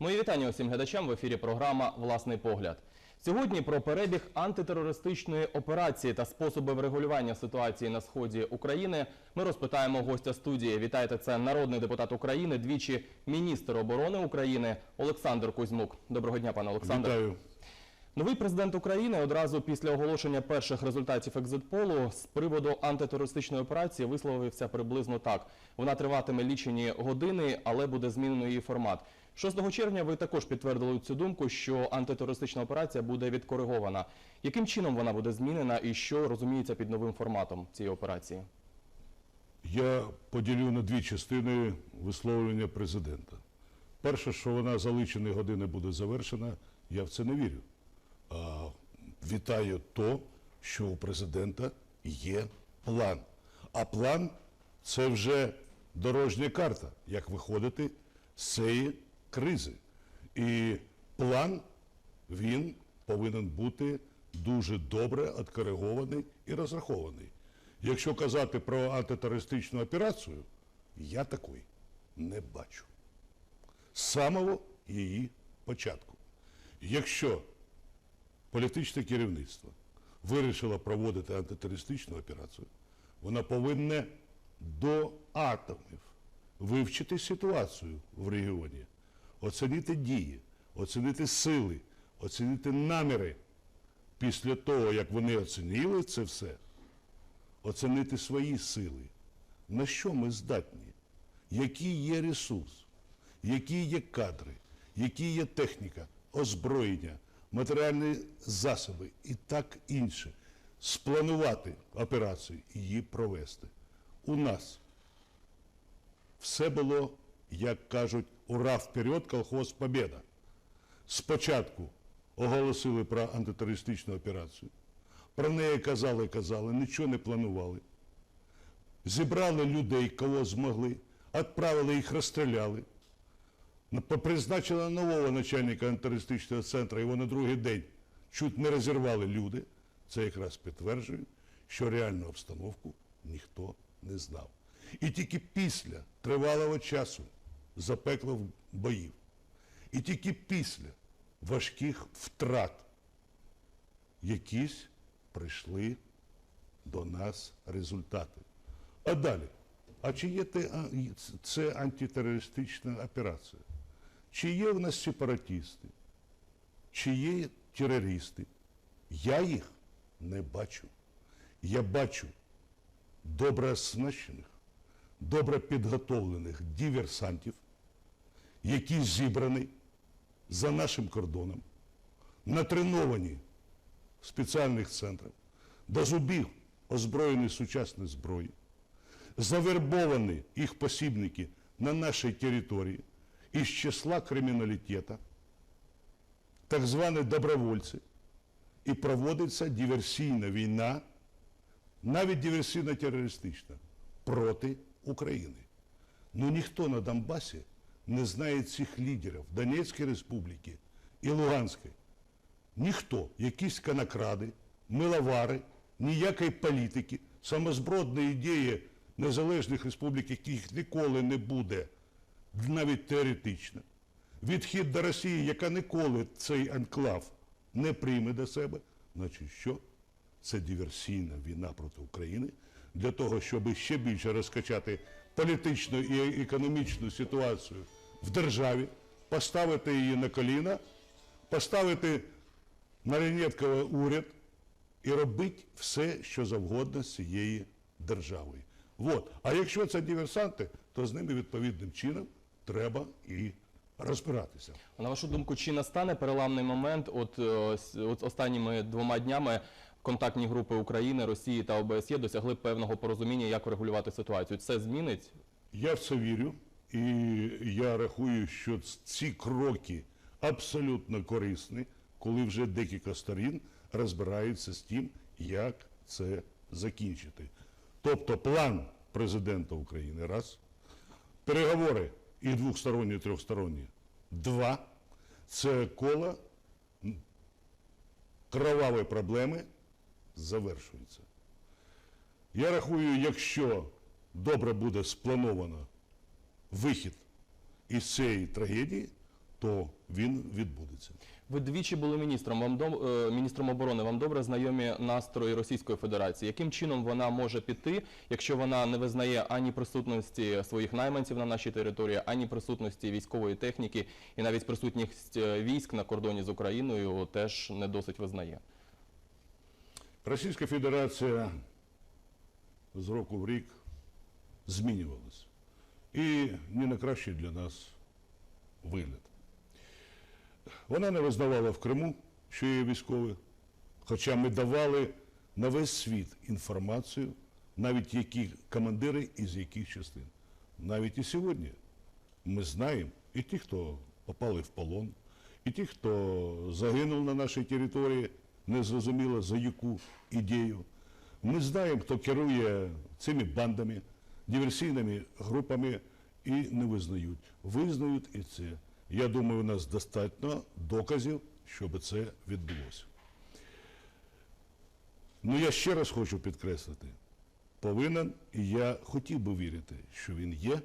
Мої вітання усім глядачам в ефірі програма Власний погляд. Сьогодні про перебіг антитерористичної операції та способи врегулювання ситуації на сході України ми розпитаємо гостя студії. Вітайте, це народний депутат України, двічі міністр оборони України Олександр Кузьмук. Доброго дня, пане Олександр. Вітаю. Новий президент України одразу після оголошення перших результатів екзитполу з приводу антитерористичної операції висловився приблизно так: вона триватиме лічені години, але буде змінено її формат. 6 червня ви також підтвердили цю думку, що антитерористична операція буде відкоригована. Яким чином вона буде змінена і що розуміється під новим форматом цієї операції? Я поділю на дві частини висловлення президента. Перше, що вона за лічені години буде завершена, я в це не вірю. А, вітаю то, що у президента є план. А план це вже дорожня карта, як виходити з цієї кризи. І план він повинен бути дуже добре откоригований і розрахований. Якщо казати про антитерористичну операцію, я такої не бачу. З самого її початку. Якщо політичне керівництво вирішило проводити антитерористичну операцію, вона повинна до атомів вивчити ситуацію в регіоні, оцінити дії, оцінити сили, оцінити наміри. Після того, як вони оцінили це все, оцінити свої сили, на що ми здатні, який є ресурс, які є кадри, які є техніка, озброєння, матеріальні засоби і так інше. Спланувати операцію і її провести. У нас все було, як кажуть, ура вперед, колхоз побєда. Спочатку оголосили про антитерористичну операцію. Про неї казали, казали, нічого не планували. Зібрали людей, кого змогли, відправили їх, розстріляли. Призначили нового начальника антитерористичного центру, його на другий день чуть не розірвали люди. Це якраз підтверджує, що реальну обстановку ніхто не знав. І тільки після тривалого часу запеклих боїв, і тільки після важких втрат якісь прийшли до нас результати. А далі, а чи є це антитерористична операція? Чи є в нас сепаратисти? Чи є терористи? Я їх не бачу. Я бачу добре оснащених, добре підготовлених диверсантів, які зібрані за нашим кордоном, натреновані в спеціальних центрах, до зубів озброєні сучасною зброєю, завербовані їх посібники на нашій території із числа криміналітета, так звані добровольці, і проводиться диверсійна війна, навіть диверсійно-терористична, проти України. Ну ніхто на Донбасі не знає цих лідерів Донецької Республіки і Луганської. Ніхто, якісь конокради, миловари, ніякої політики, самозбродної ідеї незалежних республік, яких ніколи не буде, навіть теоретично. Відхід до Росії, яка ніколи цей анклав не прийме до себе, значить що? Це диверсійна війна проти України для того, щоб ще більше розкачати політичну і економічну ситуацію в державі, поставити її на коліна, поставити маріонетковий уряд і робити все, що завгодно з цією державою. Вот. А якщо це диверсанти, то з ними відповідним чином треба і розбиратися. На вашу думку, чи настане переламний момент? От, е, от останніми двома днями контактні групи України, Росії та ОБСЄ досягли певного порозуміння, як врегулювати ситуацію. Це змінить? Я в це вірю, і я рахую, що ці кроки абсолютно корисні, коли вже декілька сторін розбираються з тим, як це закінчити. Тобто план президента України раз, переговори і двосторонні, і трьохсторонні два, це коло кровавої проблеми завершується. Я рахую, якщо добре буде сплановано вихід із цієї трагедії, то він відбудеться. Ви двічі були міністром. Вам дом- е, міністром оборони. Вам добре знайомі настрої Російської Федерації. Яким чином вона може піти, якщо вона не визнає ані присутності своїх найманців на нашій території, ані присутності військової техніки, і навіть присутність е, військ на кордоні з Україною теж не досить визнає. Російська Федерація з року в рік змінювалася. І не на кращий для нас вигляд. Вона не визнавала в Криму, що є військові, хоча ми давали на весь світ інформацію, навіть які командири із яких частин. Навіть і сьогодні ми знаємо і ті, хто попали в полон, і ті, хто загинув на нашій території, незрозуміло за яку ідею. Ми знаємо, хто керує цими бандами, диверсійними групами і не визнають. Визнають і це. Я думаю, у нас достатньо доказів, щоб це відбулося. Ну я ще раз хочу підкреслити, повинен, і я хотів би вірити, що він є.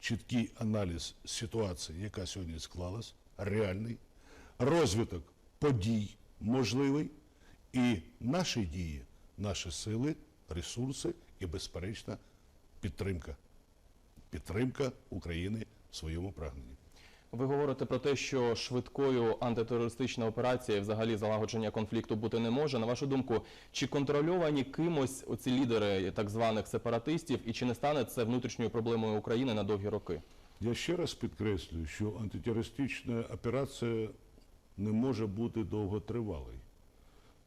Чіткий аналіз ситуації, яка сьогодні склалась, реальний, розвиток подій можливий, і наші дії, наші сили, ресурси і, безперечна, підтримка. Підтримка України в своєму прагненні. Ви говорите про те, що швидкою антитерористична операція і взагалі залагодження конфлікту бути не може. На вашу думку, чи контрольовані кимось оці лідери так званих сепаратистів, і чи не стане це внутрішньою проблемою України на довгі роки? Я ще раз підкреслюю, що антитерористична операція не може бути довготривалою.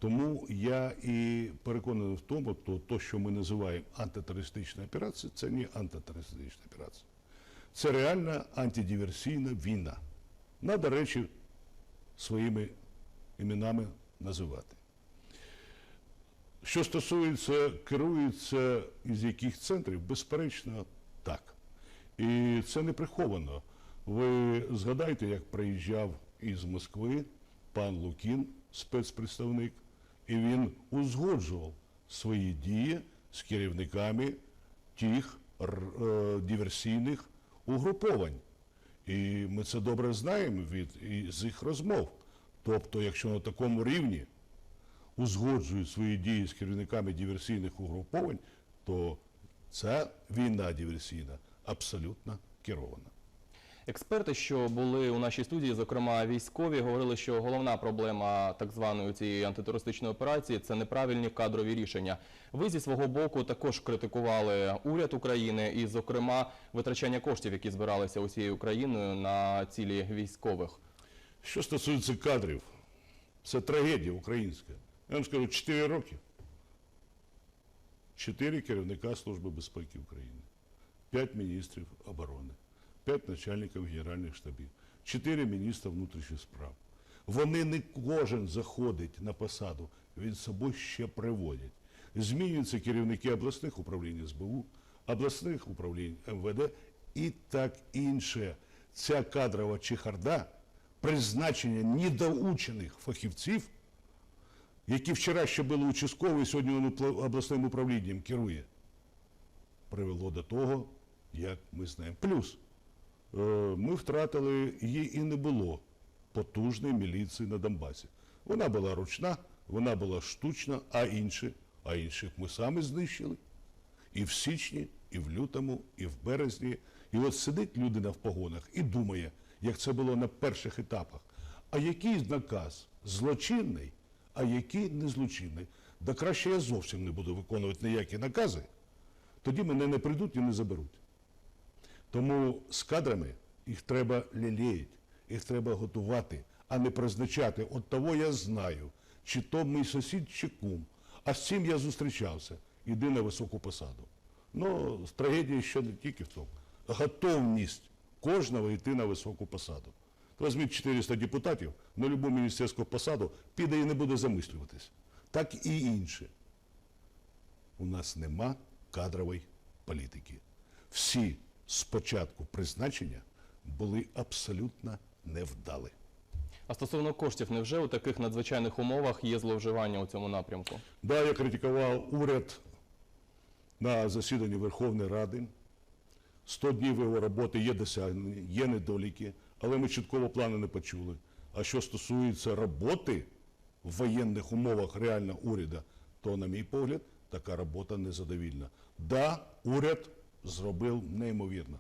Тому я і переконаний в тому, то, то, що ми називаємо антитерористичною операцією, це не антитерористична операція. Це реальна антидиверсійна війна. Надо речі своїми іменами називати. Що стосується, керується із яких центрів, безперечно, так. І це не приховано. Ви згадайте, як приїжджав із Москви пан Лукін, спецпредставник, і він узгоджував свої дії з керівниками тих е, диверсійних угруповань. І ми це добре знаємо від з їх розмов. Тобто, якщо на такому рівні узгоджують свої дії з керівниками диверсійних угруповань, то ця війна диверсійна абсолютно керована. Експерти, що були у нашій студії, зокрема військові, говорили, що головна проблема так званої цієї антитерористичної операції це неправильні кадрові рішення. Ви зі свого боку також критикували уряд України і, зокрема, витрачання коштів, які збиралися усією Україною на цілі військових. Що стосується кадрів, це трагедія українська. Я вам скажу, 4 роки. 4 керівника Служби безпеки України, 5 міністрів оборони, 5 начальників генеральних штабів, 4 міністра внутрішніх справ. Вони не кожен заходить на посаду, він з собою ще приводять. Змінюються керівники обласних управлінь СБУ, обласних управлінь МВД і так інше. Ця кадрова чехарда, призначення недоучених фахівців, які вчора ще були участкові, сьогодні він обласним управлінням керує, привело до того, як ми знаємо. Плюс ми втратили, її і не було потужної міліції на Донбасі. Вона була ручна, вона була штучна, а інші, а інших ми самі знищили. І в січні, і в лютому, і в березні. І от сидить людина в погонах і думає, як це було на перших етапах. А який наказ злочинний, а який не злочинний? Да краще я зовсім не буду виконувати ніякі накази, тоді мене не прийдуть і не заберуть. Тому з кадрами їх треба лілеїти, їх треба готувати, а не призначати. От того я знаю, чи то мій сусід, чи кум. А з цим я зустрічався. Іди на високу посаду. Ну, трагедія ще не тільки в тому. Готовність кожного йти на високу посаду. Візьміть 400 депутатів на будь-яку міністерську посаду, піде і не буде замислюватись. Так і інше. У нас нема кадрової політики. Всі спочатку призначення були абсолютно невдалі. А стосовно коштів, невже у таких надзвичайних умовах є зловживання у цьому напрямку? Да, я критикував уряд на засіданні Верховної Ради. 100 днів його роботи є досягнені, є недоліки, але ми чіткого плану не почули. А що стосується роботи в воєнних умовах реально уряду, то, на мій погляд, така робота незадовільна. Да, уряд зробив неймовірно.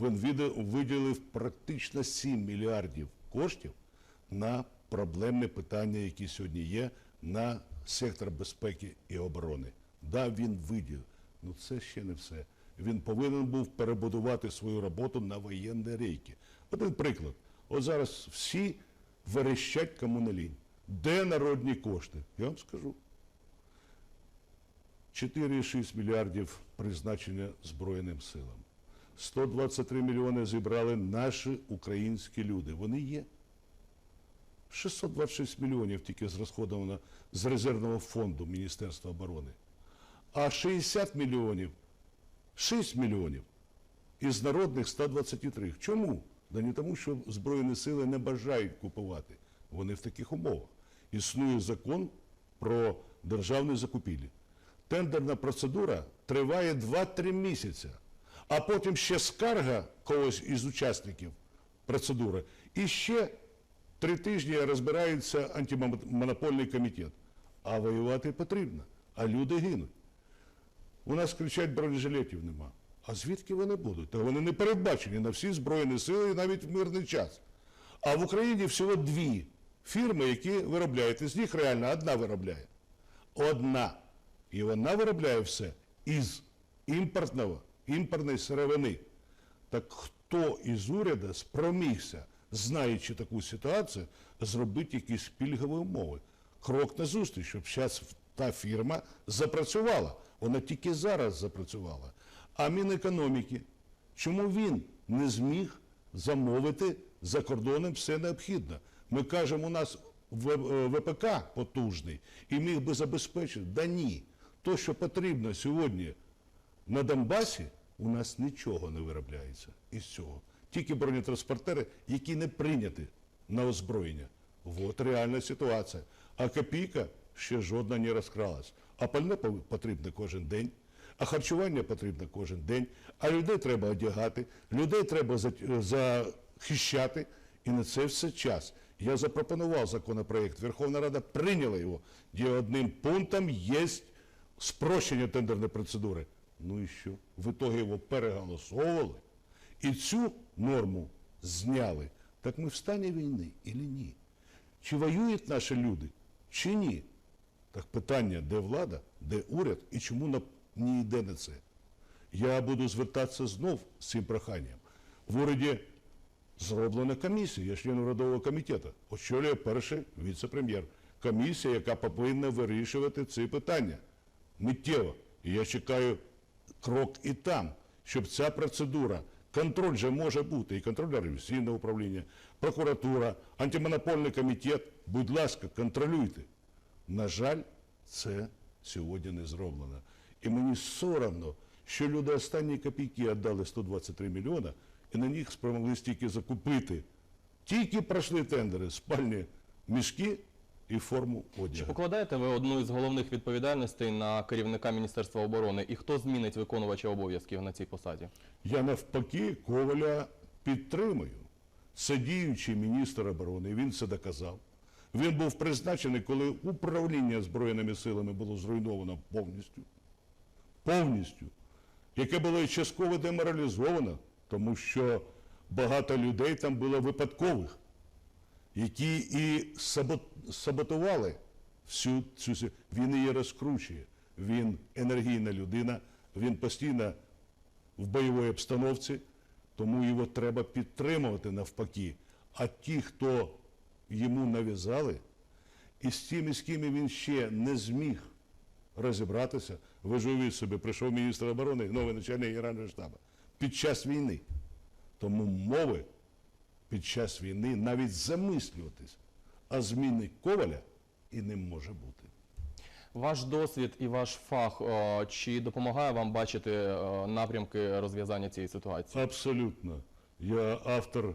Він виділив практично 7 мільярдів коштів на проблемні питання, які сьогодні є, на сектор безпеки і оборони. Да, він виділив. Ну це ще не все. Він повинен був перебудувати свою роботу на воєнні рейки. Один приклад. От зараз всі верещать кому. Де народні кошти? Я вам скажу. 4,6 мільярдів призначення Збройним силам. 123 мільйони зібрали наші українські люди. Вони є. 626 мільйонів тільки зрозходовано з резервного фонду Міністерства оборони. А 60 мільйонів, 6 мільйонів із народних 123. Чому? Да не тому, що Збройні сили не бажають купувати. Вони в таких умовах. Існує закон про державні закупівлі. Тендерна процедура триває 2-3 місяці, а потім ще скарга когось із учасників процедури. І ще три тижні розбирається антимонопольний комітет. А воювати потрібно, а люди гинуть. У нас кричать бронежилетів нема. А звідки вони будуть? Та вони не передбачені на всі Збройні сили і навіть в мирний час. А в Україні всього дві фірми, які виробляють. Із них реально одна виробляє. Одна. І вона виробляє все із імпортного, імпортної сировини. Так хто із уряду спромігся, знаючи таку ситуацію, зробити якісь пільгові умови? Крок назустріч, щоб зараз та фірма запрацювала. Вона тільки зараз запрацювала. А Мінекономіки, чому він не зміг замовити за кордоном все необхідне? Ми кажемо, у нас В- е, ВПК потужний і міг би забезпечити. Да ні. То, що потрібно сьогодні на Донбасі, у нас нічого не виробляється із цього. Тільки бронетранспортери, які не прийняті на озброєння. От реальна ситуація. А копійка ще жодна не розкралась. А пальне потрібно кожен день, а харчування потрібно кожен день, а людей треба одягати, людей треба захищати. І на це все час. Я запропонував законопроект, Верховна Рада прийняла його, де одним пунктом є спрощення тендерної процедури. Ну і що? В ітогі його переголосовували і цю норму зняли. Так ми в стані війни і ні? Чи воюють наші люди, чи ні? Так питання, де влада, де уряд і чому не йде на це? Я буду звертатися знов з цим проханням. В уряді зроблена комісія, я член урядового комітету, очолює перший віце-прем'єр. Комісія, яка повинна вирішувати ці питання миттєво. І я чекаю крок і там, щоб ця процедура, контроль же може бути, і контроль ревізійного управління, прокуратура, антимонопольний комітет, будь ласка, контролюйте. На жаль, це сьогодні не зроблено. І мені соромно, що люди останні копійки віддали 123 мільйона, і на них спромогли стільки закупити. Тільки пройшли тендери, спальні мішки і форму Чи покладаєте ви одну із головних відповідальностей на керівника Міністерства оборони? І хто змінить виконувача обов'язків на цій посаді? Я навпаки Коваля підтримую. Це діючий міністр оборони, він це доказав. Він був призначений, коли управління Збройними силами було зруйновано повністю. Повністю. Яке було і частково деморалізовано, тому що багато людей там було випадкових, які і саботували всю цю він її розкручує. Він енергійна людина, він постійно в бойовій обстановці, тому його треба підтримувати навпаки. А ті, хто йому нав'язали, і з тими, з ким він ще не зміг розібратися, ви ж уявіть собі, прийшов міністр оборони, новий начальник Генерального штабу під час війни. Тому мови під час війни навіть замислюватись, а зміни Коваля і не може бути. Ваш досвід і ваш фах о, чи допомагає вам бачити е, напрямки розв'язання цієї ситуації? Абсолютно. Я автор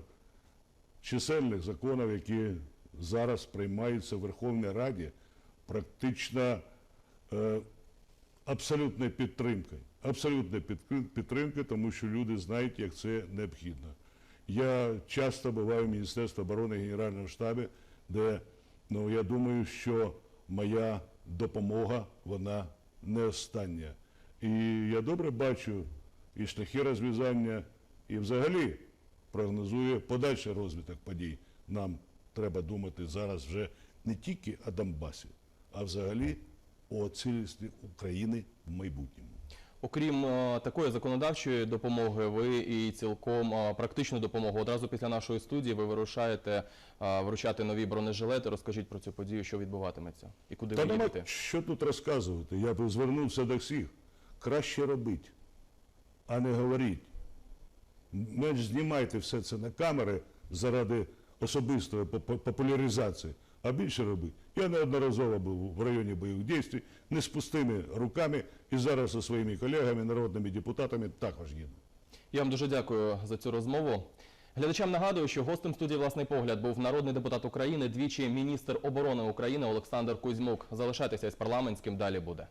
чисельних законів, які зараз приймаються в Верховній Раді, практично е, абсолютною підтримкою. Абсолютною підтримкою, тому що люди знають, як це необхідно. Я часто буваю в Міністерстві оборони Генеральному штабі, де ну, я думаю, що моя допомога вона не остання. І я добре бачу і шляхи розв'язання, і взагалі прогнозую подальший розвиток подій. Нам треба думати зараз вже не тільки о Донбасі, а взагалі о цілісності України в майбутньому. Окрім е, такої законодавчої допомоги, ви і цілком е, практичну допомогу. Одразу після нашої студії ви вирушаєте е, вручати нові бронежилети. Розкажіть про цю подію, що відбуватиметься і куди Та ви їдете. що тут розказувати. Я б звернувся до всіх. Краще робіть, а не говоріть. Менш знімайте все це на камери заради особистої популяризації, а більше робіть. Я неодноразово був в районі бойових дій, не з пустими руками, і зараз зі своїми колегами, народними депутатами також їду. Я вам дуже дякую за цю розмову. Глядачам нагадую, що гостем студії власний погляд був народний депутат України, двічі міністр оборони України Олександр Кузьмук. Залишайтеся із парламентським. Далі буде.